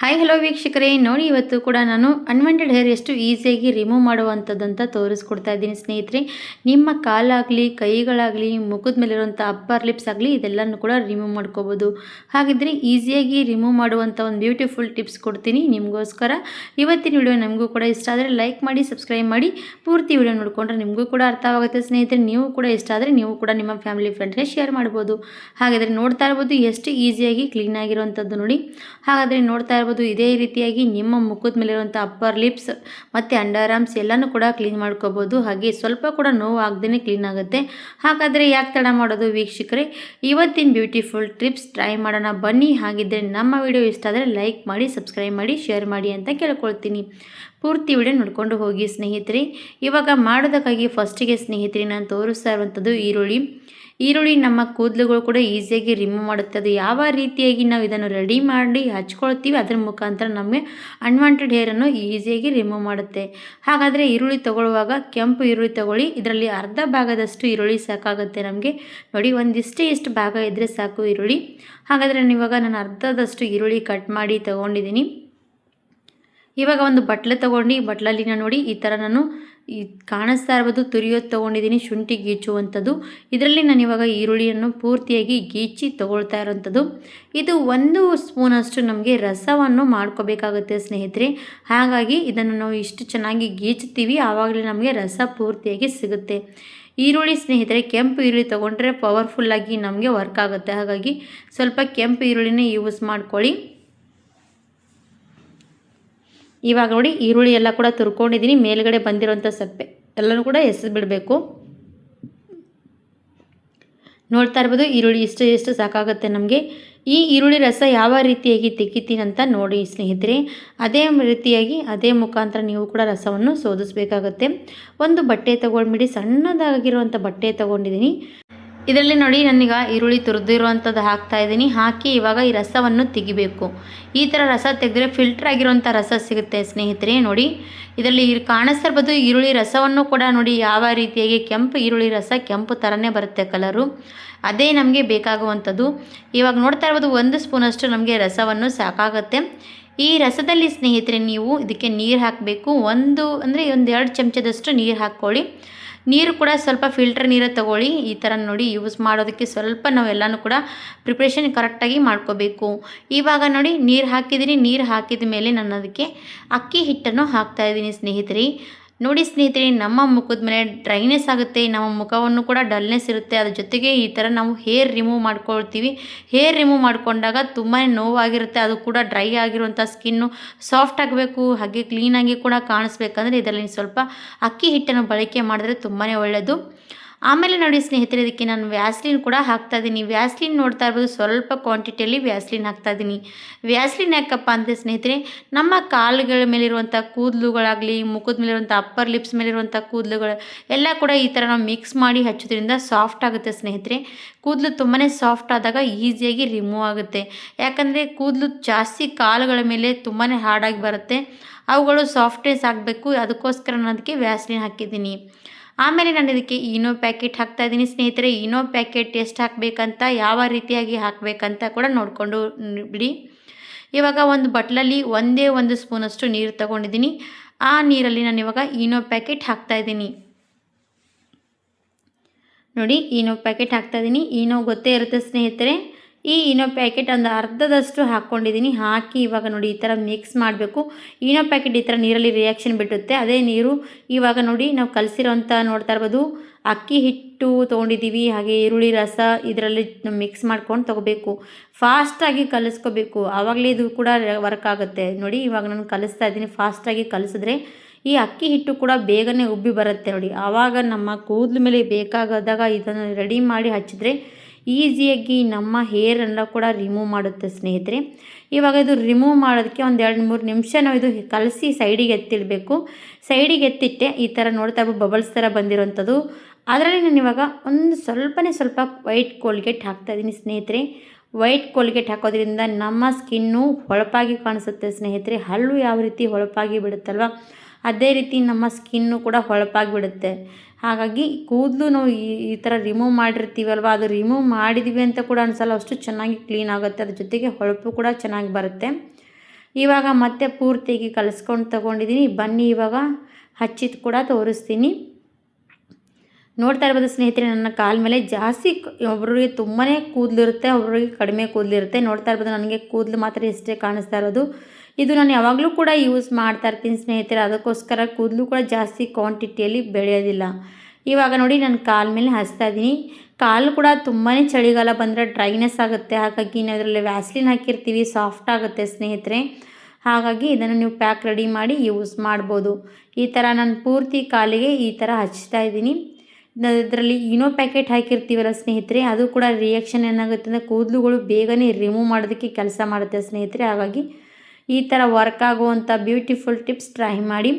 Hi hello ವೀಕ್ಷಕರೇ. ನೋಡಿ, ಇವತ್ತು ಕೂಡ ನಾನು ಅನ್ವಾಂಟೆಡ್ ಹೇರ್ ಎಷ್ಟು ಈಸಿಯಾಗಿ ರಿಮೂವ್ ಮಾಡುವಂಥದ್ದಂತ ತೋರಿಸ್ಕೊಡ್ತಾ ಇದ್ದೀನಿ ಸ್ನೇಹಿತರೆ. ನಿಮ್ಮ ಕಾಲಾಗಲಿ, ಕೈಗಳಾಗಲಿ, ಮುಖದ ಮೇಲಿರುವಂಥ ಅಪ್ಪರ್ ಲಿಪ್ಸ್ ಆಗಲಿ, ಇದೆಲ್ಲನೂ ಕೂಡ ರಿಮೂವ್ ಮಾಡ್ಕೋಬೋದು. ಹಾಗಿದ್ರೆ ಈಸಿಯಾಗಿ ರಿಮೂವ್ ಮಾಡುವಂಥ ಒಂದು ಬ್ಯೂಟಿಫುಲ್ ಟಿಪ್ಸ್ ಕೊಡ್ತೀನಿ ನಿಮಗೋಸ್ಕರ. ಇವತ್ತಿನ ವಿಡಿಯೋ ನಮಗೂ ಕೂಡ ಇಷ್ಟ ಆದರೆ ಲೈಕ್ ಮಾಡಿ ಸಬ್ಸ್ಕ್ರೈಬ್ ಮಾಡಿ. ಪೂರ್ತಿ ವಿಡಿಯೋ ನೋಡಿಕೊಂಡ್ರೆ ನಿಮಗೂ ಕೂಡ ಅರ್ಥವಾಗುತ್ತೆ ಸ್ನೇಹಿತರೆ. ನೀವು ಕೂಡ ಇಷ್ಟ ಆದರೆ ನೀವು ಕೂಡ ನಿಮ್ಮ ಫ್ಯಾಮಿಲಿ ಫ್ರೆಂಡ್ಸ್ಗೆ ಶೇರ್ ಮಾಡ್ಬೋದು. ಹಾಗಾದರೆ ನೋಡ್ತಾ ಇರ್ಬೋದು ಎಷ್ಟು ಈಸಿಯಾಗಿ ಕ್ಲೀನ್ ಆಗಿರುವಂಥದ್ದು ನೋಡಿ. ಹಾಗಾದರೆ ನೋಡ್ತಾ ಇರ್ಬೋದು ಇದೇ ರೀತಿಯಾಗಿ ನಿಮ್ಮ ಮುಖದ ಮೇಲಿರುವಂಥ ಅಪ್ಪರ್ ಲಿಪ್ಸ್ ಮತ್ತು ಅಂಡರ್ ಆರ್ಮ್ಸ್ ಎಲ್ಲನೂ ಕೂಡ ಕ್ಲೀನ್ ಮಾಡ್ಕೋಬೋದು. ಹಾಗೆ ಸ್ವಲ್ಪ ಕೂಡ ನೋವು ಆಗದೇ ಕ್ಲೀನ್ ಆಗುತ್ತೆ. ಹಾಗಾದರೆ ಯಾಕೆ ತಡ ಮಾಡೋದು ವೀಕ್ಷಕರೇ? ಇವತ್ತಿನ ಬ್ಯೂಟಿಫುಲ್ ಟ್ರಿಪ್ಸ್ ಟ್ರೈ ಮಾಡೋಣ ಬನ್ನಿ. ಹಾಗಿದ್ದರೆ ನಮ್ಮ ವಿಡಿಯೋ ಇಷ್ಟ ಆದರೆ ಲೈಕ್ ಮಾಡಿ ಸಬ್ಸ್ಕ್ರೈಬ್ ಮಾಡಿ ಶೇರ್ ಮಾಡಿ ಅಂತ ಕೇಳ್ಕೊಳ್ತೀನಿ. ಪೂರ್ತಿ ವಿಡಿಯೋ ನೋಡ್ಕೊಂಡು ಹೋಗಿ ಸ್ನೇಹಿತರೆ. ಇವಾಗ ಮಾಡೋದಕ್ಕಾಗಿ ಫಸ್ಟಿಗೆ ಸ್ನೇಹಿತರೆ, ನಾನು ತೋರಿಸ್ತಾ ಇರುವಂಥದ್ದು ಈರುಳ್ಳಿ. ಈರುಳ್ಳಿ ನಮ್ಮ ಕೂದಲುಗಳು ಕೂಡ ಈಸಿಯಾಗಿ ರಿಮೂವ್ ಮಾಡುತ್ತೆ ಅದು ಯಾವ ರೀತಿಯಾಗಿ ನಾವು ಇದನ್ನು ರೆಡಿ ಮಾಡಿ ಹಚ್ಕೊಳ್ತೀವಿ, ಅದರ ಮುಖಾಂತರ ನಮಗೆ ಅನ್ವಾಂಟೆಡ್ ಹೇರನ್ನು ಈಸಿಯಾಗಿ ರಿಮೂವ್ ಮಾಡುತ್ತೆ. ಹಾಗಾದರೆ ಈರುಳ್ಳಿ ತಗೊಳ್ಳುವಾಗ ಕೆಂಪು ಈರುಳ್ಳಿ ತಗೊಳ್ಳಿ, ಇದರಲ್ಲಿ ಅರ್ಧ ಭಾಗದಷ್ಟು ಈರುಳ್ಳಿ ಸಾಕಾಗುತ್ತೆ ನಮಗೆ. ನೋಡಿ, ಒಂದಿಷ್ಟೇ ಇಷ್ಟು ಭಾಗ ಇದ್ದರೆ ಸಾಕು ಈರುಳ್ಳಿ. ಹಾಗಾದರೆ ನಾನು ಇವಾಗ ನಾನು ಅರ್ಧದಷ್ಟು ಈರುಳ್ಳಿ ಕಟ್ ಮಾಡಿ ತೊಗೊಂಡಿದ್ದೀನಿ. ಇವಾಗ ಒಂದು ಬಟ್ಲೆ ತೊಗೊಂಡು ಬಟ್ಲಲ್ಲಿ ನಾನು ನೋಡಿ ಈ ಥರ ನಾನು ಈ ಕಾಣಿಸ್ತಾ ಇರ್ಬೋದು, ತುರಿಯೋದು ತೊಗೊಂಡಿದ್ದೀನಿ, ಶುಂಠಿ ಗೀಚುವಂಥದ್ದು. ಇದರಲ್ಲಿ ನಾನು ಇವಾಗ ಈರುಳ್ಳಿಯನ್ನು ಪೂರ್ತಿಯಾಗಿ ಗೀಚಿ ತೊಗೊಳ್ತಾ ಇರೋಂಥದ್ದು. ಇದು ಒಂದು ಸ್ಪೂನಷ್ಟು ನಮಗೆ ರಸವನ್ನು ಮಾಡ್ಕೋಬೇಕಾಗುತ್ತೆ ಸ್ನೇಹಿತರೆ. ಹಾಗಾಗಿ ಇದನ್ನು ನಾವು ಇಷ್ಟು ಚೆನ್ನಾಗಿ ಗೀಚ್ತೀವಿ ಆವಾಗಲೇ ನಮಗೆ ರಸ ಪೂರ್ತಿಯಾಗಿ ಸಿಗುತ್ತೆ. ಈರುಳ್ಳಿ ಸ್ನೇಹಿತರೆ, ಕೆಂಪು ಈರುಳ್ಳಿ ತೊಗೊಂಡ್ರೆ ಪವರ್ಫುಲ್ಲಾಗಿ ನಮಗೆ ವರ್ಕ್ ಆಗುತ್ತೆ. ಹಾಗಾಗಿ ಸ್ವಲ್ಪ ಕೆಂಪು ಈರುಳ್ಳಿನೇ ಯೂಸ್ ಮಾಡ್ಕೊಳ್ಳಿ. ಇವಾಗ ನೋಡಿ ಈರುಳ್ಳಿ ಎಲ್ಲ ಕೂಡ ತುರ್ಕೊಂಡಿದ್ದೀನಿ. ಮೇಲ್ಗಡೆ ಬಂದಿರೋಂಥ ಸಪ್ಪೆ ಎಲ್ಲನೂ ಕೂಡ ಎಸೆದು ಬಿಡಬೇಕು ನೋಡ್ತಾ ಇರ್ಬೋದು, ಈರುಳ್ಳಿ ಇಷ್ಟು ಎಷ್ಟು ಸಾಕಾಗುತ್ತೆ ನಮಗೆ. ಈ ಈರುಳ್ಳಿ ರಸ ಯಾವ ರೀತಿಯಾಗಿ ಅಂತ ನೋಡಿ ಸ್ನೇಹಿತರೆ. ಅದೇ ರೀತಿಯಾಗಿ, ಅದೇ ಮುಖಾಂತರ ನೀವು ಕೂಡ ರಸವನ್ನು ಶೋಧಿಸ್ಬೇಕಾಗತ್ತೆ ಒಂದು ಬಟ್ಟೆ ತೊಗೊಂಡ್ಬಿಡಿ ಸಣ್ಣದಾಗಿರುವಂಥ ಬಟ್ಟೆ ತೊಗೊಂಡಿದ್ದೀನಿ. ಇದರಲ್ಲಿ ನೋಡಿ ನನಗೆ ಈರುಳ್ಳಿ ತುರಿದಿರುವಂಥದ್ದು ಹಾಕ್ತಾ ಇದ್ದೀನಿ. ಹಾಕಿ ಇವಾಗ ಈ ರಸವನ್ನು ತೆಗಿಬೇಕು. ಈ ಥರ ರಸ ತೆಗೆದ್ರೆ ಫಿಲ್ಟರ್ ಆಗಿರುವಂಥ ರಸ ಸಿಗುತ್ತೆ ಸ್ನೇಹಿತರೆ. ನೋಡಿ, ಇದರಲ್ಲಿ ಕಾಣಿಸ್ತಿರ್ಬೋದು ಈರುಳ್ಳಿ ರಸವನ್ನು ಕೂಡ ನೋಡಿ, ಯಾವ ರೀತಿಯಾಗಿ ಕೆಂಪು ಈರುಳ್ಳಿ ರಸ ಕೆಂಪು ಥರನೇ ಬರುತ್ತೆ ಕಲರು ಅದೇ ನಮಗೆ ಬೇಕಾಗುವಂಥದ್ದು. ಇವಾಗ ನೋಡ್ತಾ ಇರ್ಬೋದು, ಒಂದು ಸ್ಪೂನಷ್ಟು ನಮಗೆ ರಸವನ್ನು ಸಾಕಾಗುತ್ತೆ. ಈ ರಸದಲ್ಲಿ ಸ್ನೇಹಿತರೆ, ನೀವು ಇದಕ್ಕೆ ನೀರು ಹಾಕಬೇಕು. ಒಂದು, ಅಂದರೆ ಒಂದು ಎರಡು ಚಮಚದಷ್ಟು ನೀರು ಹಾಕ್ಕೊಳ್ಳಿ. ನೀರು ಕೂಡ ಸ್ವಲ್ಪ ಫಿಲ್ಟರ್ ನೀರು ತಗೊಳ್ಳಿ. ಈ ಥರ ನೋಡಿ ಯೂಸ್ ಮಾಡೋದಕ್ಕೆ ಸ್ವಲ್ಪ ನಾವೆಲ್ಲನೂ ಕೂಡ ಪ್ರಿಪ್ರೇಷನ್ ಕರೆಕ್ಟಾಗಿ ಮಾಡ್ಕೋಬೇಕು. ಇವಾಗ ನೋಡಿ ನೀರು ಹಾಕಿದ್ದೀನಿ ನೀರು ಹಾಕಿದ ಮೇಲೆ ನಾನು ಅದಕ್ಕೆ ಅಕ್ಕಿ ಹಿಟ್ಟನ್ನು ಹಾಕ್ತಾಯಿದ್ದೀನಿ ಸ್ನೇಹಿತರೆ. ನೋಡಿ ಸ್ನೇಹಿತರೆ, ನಮ್ಮ ಮುಖದ ಮೇಲೆ ಡ್ರೈನೆಸ್ ಆಗುತ್ತೆ. ನಮ್ಮ ಮುಖವನ್ನು ಕೂಡ ಡಲ್ನೆಸ್ ಇರುತ್ತೆ. ಅದ್ರ ಜೊತೆಗೆ ಈ ಥರ ನಾವು ಹೇರ್ ರಿಮೂವ್ ಮಾಡ್ಕೊಳ್ತೀವಿ. ಹೇರ್ ರಿಮೂವ್ ಮಾಡಿಕೊಂಡಾಗ ತುಂಬಾ ನೋವಾಗಿರುತ್ತೆ. ಅದು ಕೂಡ ಡ್ರೈ ಆಗಿರುವಂಥ ಸ್ಕಿನ್ನು ಸಾಫ್ಟ್ ಆಗಬೇಕು. ಹಾಗೆ ಕ್ಲೀನಾಗಿ ಕೂಡ ಕಾಣಿಸ್ಬೇಕಂದ್ರೆ ಇದರಲ್ಲಿ ಸ್ವಲ್ಪ ಅಕ್ಕಿ ಹಿಟ್ಟನ್ನು ಬಳಕೆ ಮಾಡಿದ್ರೆ ತುಂಬಾ ಒಳ್ಳೆಯದು ಆಮೇಲೆ ನೋಡಿ ಸ್ನೇಹಿತರೆ, ಇದಕ್ಕೆ ನಾನು ವ್ಯಾಸ್ಲಿನ್ ಕೂಡ ಹಾಕ್ತಾ ಇದ್ದೀನಿ. ವ್ಯಾಸ್ಲಿನ್ ನೋಡ್ತಾ ಇರ್ಬೋದು, ಸ್ವಲ್ಪ ಕ್ವಾಂಟಿಟಿಯಲ್ಲಿ ವ್ಯಾಸ್ಲಿನ್ ಹಾಕ್ತಾ ಇದ್ದೀನಿ. ವ್ಯಾಸ್ಲಿನ್ ಯಾಕಪ್ಪ ಅಂತ ಸ್ನೇಹಿತರೆ, ನಮ್ಮ ಕಾಲುಗಳ ಮೇಲಿರುವಂಥ ಕೂದಲುಗಳಾಗಲಿ, ಮುಖದ ಮೇಲಿರುವಂಥ ಅಪ್ಪರ್ ಲಿಪ್ಸ್ ಮೇಲಿರುವಂಥ ಕೂದಲುಗಳು, ಎಲ್ಲ ಕೂಡ ಈ ಥರ ನಾವು ಮಿಕ್ಸ್ ಮಾಡಿ ಹಚ್ಚೋದ್ರಿಂದ ಸಾಫ್ಟ್ ಆಗುತ್ತೆ ಸ್ನೇಹಿತರೆ. ಕೂದಲು ತುಂಬಾ ಸಾಫ್ಟ್ ಆದಾಗ ಈಸಿಯಾಗಿ ರಿಮೂವ್ ಆಗುತ್ತೆ. ಯಾಕಂದರೆ ಕೂದಲು ಜಾಸ್ತಿ ಕಾಲುಗಳ ಮೇಲೆ ತುಂಬಾ ಹಾರ್ಡಾಗಿ ಬರುತ್ತೆ. ಅವುಗಳು ಸಾಫ್ಟ್ನೆಸ್ ಆಗಬೇಕು. ಅದಕ್ಕೋಸ್ಕರ ನಾನು ಅದಕ್ಕೆ ವ್ಯಾಸ್ಲಿನ್ ಹಾಕಿದ್ದೀನಿ. ಆಮೇಲೆ ನಾನು ಇದಕ್ಕೆ ಈನೋ ಪ್ಯಾಕೆಟ್ ಹಾಕ್ತಾ ಇದ್ದೀನಿ. ಸ್ನೇಹಿತರೆ ಈನೋ ಪ್ಯಾಕೆಟ್ ಎಷ್ಟು ಹಾಕಬೇಕಂತ, ಯಾವ ರೀತಿಯಾಗಿ ಹಾಕಬೇಕಂತ ಕೂಡ ನೋಡಿಕೊಂಡು ಬಿಡಿ. ಇವಾಗ ಒಂದು ಬಟ್ಲಲ್ಲಿ ಒಂದೇ ಒಂದು ಸ್ಪೂನಷ್ಟು ನೀರು ತಗೊಂಡಿದ್ದೀನಿ. ಆ ನೀರಲ್ಲಿ ನಾನು ಇವಾಗ ಈನೋ ಪ್ಯಾಕೆಟ್ ಹಾಕ್ತಾ ಇದ್ದೀನಿ. ನೋಡಿ ಈನೋ ಪ್ಯಾಕೆಟ್ ಹಾಕ್ತಾ ಇದ್ದೀನಿ. ಈನೋ ಗೊತ್ತೇ ಇರುತ್ತೆ ಸ್ನೇಹಿತರೆ. ಈ ಇನೋ ಪ್ಯಾಕೆಟ್ ಒಂದು ಅರ್ಧದಷ್ಟು ಹಾಕ್ಕೊಂಡಿದ್ದೀನಿ. ಹಾಕಿ ಇವಾಗ ನೋಡಿ ಈ ಥರ ಮಿಕ್ಸ್ ಮಾಡಬೇಕು. ಇನೋ ಪ್ಯಾಕೆಟ್ ಈ ಥರ ನೀರಲ್ಲಿ ರಿಯಾಕ್ಷನ್ ಬಿಟ್ಟುತ್ತೆ. ಅದೇ ನೀರು ಇವಾಗ ನೋಡಿ ನಾವು ಕಲಸಿರೋಂಥ ನೋಡ್ತಾ ಇರ್ಬೋದು. ಅಕ್ಕಿ ಹಿಟ್ಟು ತೊಗೊಂಡಿದ್ದೀವಿ, ಹಾಗೆ ಈರುಳ್ಳಿ ರಸ ಇದರಲ್ಲಿ ಮಿಕ್ಸ್ ಮಾಡ್ಕೊಂಡು ತೊಗೋಬೇಕು. ಫಾಸ್ಟಾಗಿ ಕಲಿಸ್ಕೋಬೇಕು. ಆವಾಗಲೇ ಇದು ಕೂಡ ವರ್ಕ್ ಆಗುತ್ತೆ. ನೋಡಿ ಇವಾಗ ನಾನು ಕಲಿಸ್ತಾ ಇದ್ದೀನಿ ಫಾಸ್ಟಾಗಿ ಕಲಿಸಿದ್ರೆ. ಈ ಅಕ್ಕಿ ಹಿಟ್ಟು ಕೂಡ ಬೇಗನೆ ಉಬ್ಬಿ ಬರುತ್ತೆ ನೋಡಿ. ಆವಾಗ ನಮ್ಮ ಕೂದಲು ಮೇಲೆ ಬೇಕಾಗದಾಗ ಇದನ್ನು ರೆಡಿ ಮಾಡಿ ಹಚ್ಚಿದ್ರೆ ಈಸಿಯಾಗಿ ನಮ್ಮ ಹೇರನ್ನು ಕೂಡ ರಿಮೂವ್ ಮಾಡುತ್ತೆ ಸ್ನೇಹಿತರೆ. ಇವಾಗ ಇದು ರಿಮೂವ್ ಮಾಡೋದಕ್ಕೆ ಒಂದು ಎರಡು ಮೂರು ನಿಮಿಷ ನಾವು ಇದು ಕಲಸಿ ಸೈಡಿಗೆ ಎತ್ತಿಡಬೇಕು. ಸೈಡಿಗೆ ಎತ್ತಿಟ್ಟೆ ಈ ಥರ ನೋಡ್ತಾ ಬಬಲ್ಸ್ ಥರ ಬಂದಿರೋಂಥದ್ದು. ಅದರಲ್ಲಿ ನಾನು ಇವಾಗ ಒಂದು ಸ್ವಲ್ಪನೇ ಸ್ವಲ್ಪ ವೈಟ್ ಕೋಲ್ಗೇಟ್ ಹಾಕ್ತಾಯಿದ್ದೀನಿ ಸ್ನೇಹಿತರೆ. ವೈಟ್ ಕೋಲ್ಗೇಟ್ ಹಾಕೋದ್ರಿಂದ ನಮ್ಮ ಸ್ಕಿನ್ನು ಹೊಳಪಾಗಿ ಕಾಣಿಸುತ್ತೆ ಸ್ನೇಹಿತರೆ. ಹಲ್ಲು ಯಾವ ರೀತಿ ಹೊಳಪಾಗಿ ಬಿಡುತ್ತಲ್ವ? ಅದೇ ರೀತಿ ನಮ್ಮ ಸ್ಕಿನ್ನು ಕೂಡ ಹೊಳಪಾಗಿ ಬಿಡುತ್ತೆ. ಹಾಗಾಗಿ ಕೂದಲು ನಾವು ಈ ಈ ಥರ ರಿಮೂವ್ ಮಾಡಿರ್ತೀವಲ್ವ, ಅದು ರಿಮೂವ್ ಮಾಡಿದ್ದೀವಿ ಅಂತ ಕೂಡ ಅನ್ಸಲ್ಲ, ಅಷ್ಟು ಚೆನ್ನಾಗಿ ಕ್ಲೀನ್ ಆಗುತ್ತೆ, ಅದ್ರ ಜೊತೆಗೆ ಹೊಳಪು ಕೂಡ ಚೆನ್ನಾಗಿ ಬರುತ್ತೆ. ಇವಾಗ ಮತ್ತೆ ಪೂರ್ತಿಯಾಗಿ ಕಲಿಸ್ಕೊಂಡು ತಗೊಂಡಿದ್ದೀನಿ ಬನ್ನಿ ಇವಾಗ, ಹಚ್ಚಿದ ಕೂಡ ತೋರಿಸ್ತೀನಿ. ನೋಡ್ತಾ ಇರ್ಬೋದು ಸ್ನೇಹಿತರೆ, ನನ್ನ ಕಾಲ ಮೇಲೆ ಜಾಸ್ತಿ ಒಬ್ಬರಿಗೆ ತುಂಬಾ ಕೂದಲಿರುತ್ತೆ ಒಬ್ಬರಿಗೆ ಕಡಿಮೆ ಕೂದಲಿರುತ್ತೆ ನೋಡ್ತಾ ಇರ್ಬೋದು, ನನಗೆ ಕೂದಲು ಮಾತ್ರ ಇಷ್ಟೇ ಕಾಣಿಸ್ತಾ ಇರೋದು. ಇದು ನಾನು ಯಾವಾಗಲೂ ಕೂಡ ಯೂಸ್ ಮಾಡ್ತಾ ಇರ್ತೀನಿ ಸ್ನೇಹಿತರೆ. ಅದಕ್ಕೋಸ್ಕರ ಕೂದಲು ಕೂಡ ಜಾಸ್ತಿ ಕ್ವಾಂಟಿಟಿಯಲ್ಲಿ ಬೆಳೆಯೋದಿಲ್ಲ. ಇವಾಗ ನೋಡಿ ನಾನು ಕಾಲ ಮೇಲೆ ಹಚ್ತಾ ಇದ್ದೀನಿ. ಕಾಲು ಕೂಡ ತುಂಬಾ ಚಳಿಗಾಲ ಬಂದರೆ ಡ್ರೈನೆಸ್ ಆಗುತ್ತೆ. ಹಾಗಾಗಿ ನಾವು ಅದರಲ್ಲಿ ವ್ಯಾಸ್ಲಿನ್ ಹಾಕಿರ್ತೀವಿ ಸಾಫ್ಟ್ ಆಗುತ್ತೆ ಸ್ನೇಹಿತರೆ. ಹಾಗಾಗಿ ಇದನ್ನು ನೀವು ಪ್ಯಾಕ್ ರೆಡಿ ಮಾಡಿ ಯೂಸ್ ಮಾಡ್ಬೋದು. ಈ ಥರ ನಾನು ಪೂರ್ತಿ ಕಾಲಿಗೆ ಈ ಥರ ಹಚ್ತಾ ಇದ್ದೀನಿ. ಇದರಲ್ಲಿ ಇನೋ ಪ್ಯಾಕೆಟ್ ಹಾಕಿರ್ತೀವಲ್ಲ ಸ್ನೇಹಿತರೆ, ಅದು ಕೂಡ ರಿಯಾಕ್ಷನ್ ಏನಾಗುತ್ತೆ ಅಂದರೆ ಕೂದಲುಗಳು ಬೇಗನೆ ರಿಮೂವ್ ಮಾಡೋದಕ್ಕೆ ಕೆಲಸ ಮಾಡುತ್ತೆ ಸ್ನೇಹಿತರೆ. ಹಾಗಾಗಿ ಈ ಥರ ವರ್ಕ್ ಆಗುವಂಥ ಬ್ಯೂಟಿಫುಲ್ ಟಿಪ್ಸ್ ಟ್ರೈ ಮಾಡಿ.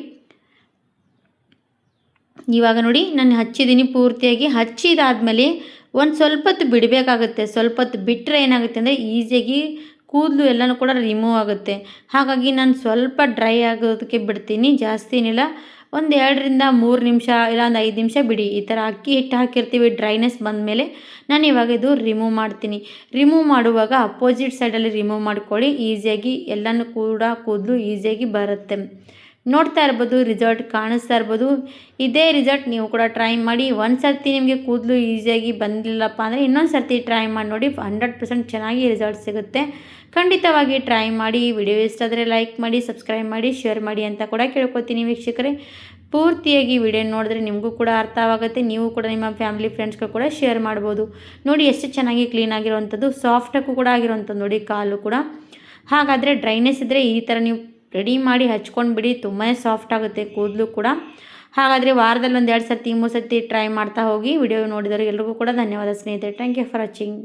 ಇವಾಗ ನೋಡಿ, ನಾನು ಹಚ್ಚಿದ್ದೀನಿ ಪೂರ್ತಿಯಾಗಿ. ಹಚ್ಚಿದಾದಮೇಲೆ ಒಂದು ಸ್ವಲ್ಪ ಹೊತ್ತು ಬಿಡಬೇಕಾಗುತ್ತೆ. ಸ್ವಲ್ಪ ಹೊತ್ತು ಬಿಟ್ಟರೆ ಏನಾಗುತ್ತೆ ಅಂದರೆ ಈಸಿಯಾಗಿ ಕೂದಲು ಎಲ್ಲನೂ ಕೂಡ ರಿಮೂವ್ ಆಗುತ್ತೆ. ಹಾಗಾಗಿ ನಾನು ಸ್ವಲ್ಪ ಡ್ರೈ ಆಗೋದಕ್ಕೆ ಬಿಡ್ತೀನಿ. ಜಾಸ್ತಿ ಏನಿಲ್ಲ. ಒಂದು ಎರಡರಿಂದ ಮೂರು ನಿಮಿಷ, ಇಲ್ಲ ಒಂದು ಐದು ನಿಮಿಷ ಬಿಡಿ. ಈ ಥರ ಅಕ್ಕಿ ಹಿಟ್ಟು ಹಾಕಿರ್ತೀವಿ ಡ್ರೈನೆಸ್ ಬಂದಮೇಲೆ ನಾನು ಇವಾಗ ಇದು ರಿಮೂವ್ ಮಾಡ್ತೀನಿ. ರಿಮೂವ್ ಮಾಡುವಾಗ ಅಪೋಸಿಟ್ ಸೈಡಲ್ಲಿ ರಿಮೂವ್ ಮಾಡ್ಕೊಳ್ಳಿ. ಈಸಿಯಾಗಿ ಎಲ್ಲನೂ ಕೂಡ ಕೂದಲು ಈಸಿಯಾಗಿ ಬರುತ್ತೆ. ನೋಡ್ತಾ ಇರ್ಬೋದು ರಿಸಲ್ಟ್ ಕಾಣಿಸ್ತಾ ಇರ್ಬೋದು. ಇದೇ ರಿಸಲ್ಟ್ ನೀವು ಕೂಡ ಟ್ರೈ ಮಾಡಿ. ಒಂದು ಸರ್ತಿ ನಿಮಗೆ ಕೂದಲು ಈಸಿಯಾಗಿ ಬಂದಿಲ್ಲಪ್ಪ ಅಂದರೆ ಇನ್ನೊಂದು ಸರ್ತಿ ಟ್ರೈ ಮಾಡಿ ನೋಡಿ ಹಂಡ್ರೆಡ್ ಪರ್ಸೆಂಟ್ ಚೆನ್ನಾಗಿ ರಿಸಲ್ಟ್ ಸಿಗುತ್ತೆ. ಖಂಡಿತವಾಗಿ ಟ್ರೈ ಮಾಡಿ. ವಿಡಿಯೋ ಇಷ್ಟ ಆದರೆ ಲೈಕ್ ಮಾಡಿ ಸಬ್ಸ್ಕ್ರೈಬ್ ಮಾಡಿ ಶೇರ್ ಮಾಡಿ ಅಂತ ಕೂಡ ಕೇಳ್ಕೊತೀನಿ ವೀಕ್ಷಕರೇ. ಪೂರ್ತಿಯಾಗಿ ವಿಡಿಯೋ ನೋಡಿದ್ರೆ ನಿಮಗೂ ಕೂಡ ಅರ್ಥವಾಗುತ್ತೆ. ನೀವು ಕೂಡ ನಿಮ್ಮ ಫ್ಯಾಮಿಲಿ ಫ್ರೆಂಡ್ಸ್ಗೂ ಕೂಡ ಶೇರ್ ಮಾಡ್ಬೋದು. ನೋಡಿ ಎಷ್ಟು ಚೆನ್ನಾಗಿ ಕ್ಲೀನ್ ಆಗಿರುವಂಥದ್ದು ಸಾಫ್ಟಾಗೂ ಕೂಡ ಆಗಿರುವಂಥದ್ದು ನೋಡಿ ಕಾಲು ಕೂಡ. ಹಾಗಾದರೆ ಡ್ರೈನೆಸ್ ಇದ್ದರೆ ಈ ಥರ ನೀವು ರೆಡಿ ಮಾಡಿ ಹಚ್ಕೊಂಡು ಬಿಡಿ ತುಂಬಾ ಸಾಫ್ಟ್ ಆಗುತ್ತೆ ಕೂದಲು ಕೂಡ. ಹಾಗಾದರೆ ವಾರದಲ್ಲಿ ಒಂದು ಎರಡು ಸರ್ತಿ, ಮೂರು ಸರ್ತಿ ಟ್ರೈ ಮಾಡ್ತಾ ಹೋಗಿ ವಿಡಿಯೋ ನೋಡಿದವರು ಎಲ್ರಿಗೂ ಕೂಡ ಧನ್ಯವಾದ ಸ್ನೇಹಿತರೆ. Thank you for watching